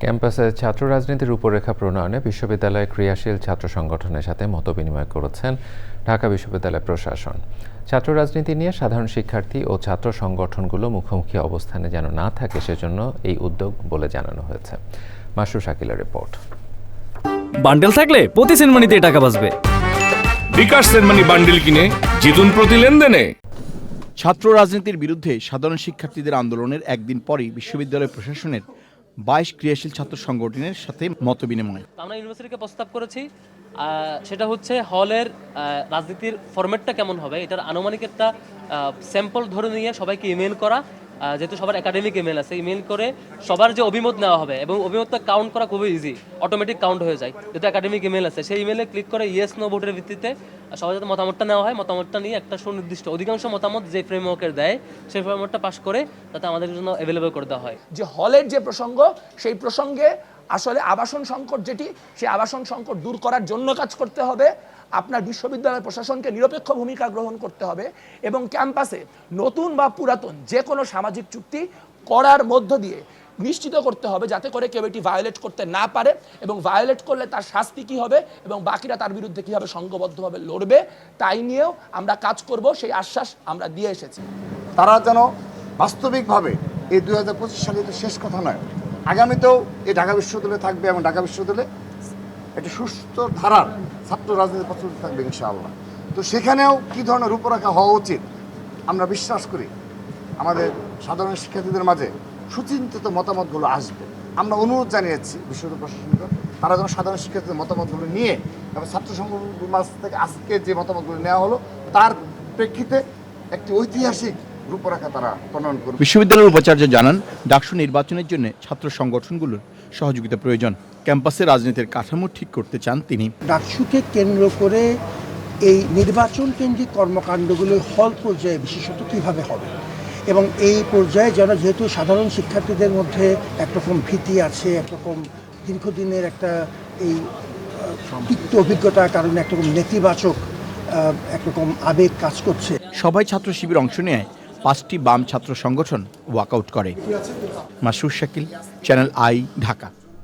ক্যাম্পাসে ছাত্র রাজনীতির রূপরেখা প্রণয়নে বিশ্ববিদ্যালয়ের ক্রিয়াশীল ছাত্র সংগঠনের সাথে মতবিনিময় করেছেন ঢাকা বিশ্ববিদ্যালয় প্রশাসন। ছাত্র রাজনীতি নিয়ে সাধারণ শিক্ষার্থী ও ছাত্র সংগঠনগুলো মুখোমুখি অবস্থানে যেন না থাকে সেজন্য এই উদ্যোগ বলে জানানো হয়েছে। মাসুর শাকিলের রিপোর্ট। বান্ডেল থাকলে প্রতি সেনমানিতে টাকা বাঁচবে। বিকাশ সেনমানি বান্ডিল কিনে জিতুন প্রতি লেনদেনে। ছাত্র রাজনীতির বিরুদ্ধে সাধারণ শিক্ষার্থীদের আন্দোলনের একদিন পরই বিশ্ববিদ্যালয় প্রশাসনের বাইশ ক্রিয়াশীল ছাত্র সংগঠনের সাথে মত বিনিময়। আমরা ইউনিভার্সিটিকে প্রস্তাব করেছি সেটা হচ্ছে হলের রাজনীতির ফরম্যাটটা কেমন হবে, এটার আনুমানিক একটা স্যাম্পল ধরে নিয়ে সবাইকে ইমেল করা যেহেতু সবার একাডেমিক ইমেল আছে ইমেল করে সবার যে অভিমত নেওয়া হবে এবং অভিমতটা কাউন্ট করা খুবই ইজি অটোমেটিক কাউন্ট হয়ে যায়। যেহেতু একাডেমিক ইমেল আছে, সেই ইমেলে ক্লিক করে ইয়েস নো ভোটের ভিত্তিতে সবার যাতে মতামতটা নেওয়া হয়, মতামতটা নিয়ে একটা সুনির্দিষ্ট, অধিকাংশ মতামত যে ফ্রেমওয়ার্কের দেয়, সেই ফ্রেমওয়ার্কটা পাশ করে তাতে আমাদের জন্য অ্যাভেলেবল করে দেওয়া হয়। যে হলের যে প্রসঙ্গ, সেই প্রসঙ্গে আসলে আবাসন সংকট যেটি, সেই আবাসন সংকট দূর করার জন্য কাজ করতে হবে। আপনার বিশ্ববিদ্যালয় প্রশাসনকে নিরপেক্ষ ভূমিকা গ্রহণ করতে হবে এবং ক্যাম্পাসে নতুন বা পুরাতন যে কোনো সামাজিক চুক্তি করার মধ্য দিয়ে নিশ্চিত করতে হবে যাতে করে কেউ এটি ভায়োলেট করতে না পারে এবং ভায়োলেট করলে তার শাস্তি কী হবে এবং বাকিরা তার বিরুদ্ধে কীভাবে সংঘবদ্ধভাবে লড়বে তাই নিয়েও আমরা কাজ করব, সেই আশ্বাস আমরা দিয়ে এসেছি। তারা যেন বাস্তবিকভাবে এই দুই হাজার পঁচিশ সালে শেষ কথা নয়। আগামীতেও এই ঢাকা বিশ্ববিদ্যালয়ে থাকবে এবং ঢাকা বিশ্ববিদ্যালয়ে একটি সুস্থ ধারার ছাত্র রাজনীতি প্রচলিত থাকবে ইনশাআল্লাহ। তো সেখানেও কী ধরনের রূপরেখা হওয়া উচিত? আমরা বিশ্বাস করি আমাদের সাধারণ শিক্ষার্থীদের মাঝে সুচিন্তিত মতামতগুলো আসবে। আমরা অনুরোধ জানিয়েছি বিশ্ববিদ্যালয় প্রশাসনকে, তারা যেন সাধারণ শিক্ষার্থীদের মতামতগুলো নিয়ে এবং ছাত্র সংগঠনগুলোর মাঝ থেকে আজকে যে মতামতগুলো নেওয়া হলো, তার প্রেক্ষিতে একটি ঐতিহাসিক রূপরেখা তারা প্রণয়ন করবে। বিশ্ববিদ্যালয়ের উপাচার্য জানান ডাকসু নির্বাচনের জন্য ছাত্র সংগঠনগুলোর সহযোগিতা প্রয়োজন। ক্যাম্পাসে রাজনীতির কাঠামো ঠিক করতে চান তিনি। ডাকসুকে কেন্দ্র করে এই নির্বাচন কেন্দ্রিক কর্মকাণ্ডগুলো হল পর্যায়ে বিশেষত কীভাবে হবে? এবং এই পর্যায়ে যেন যেহেতু সাধারণ শিক্ষার্থীদের মধ্যে একরকম ভীতি আছে একরকম দীর্ঘদিনের একটা এই তিক্ত অভিজ্ঞতার কারণে একরকম নেতিবাচক একরকম আবেগ কাজ করছে। সবাই ছাত্র শিবির অংশ নেয় পাঁচটি বাম ছাত্র সংগঠন ওয়াকআউট করে। Masur Shakil channel I Dhaka.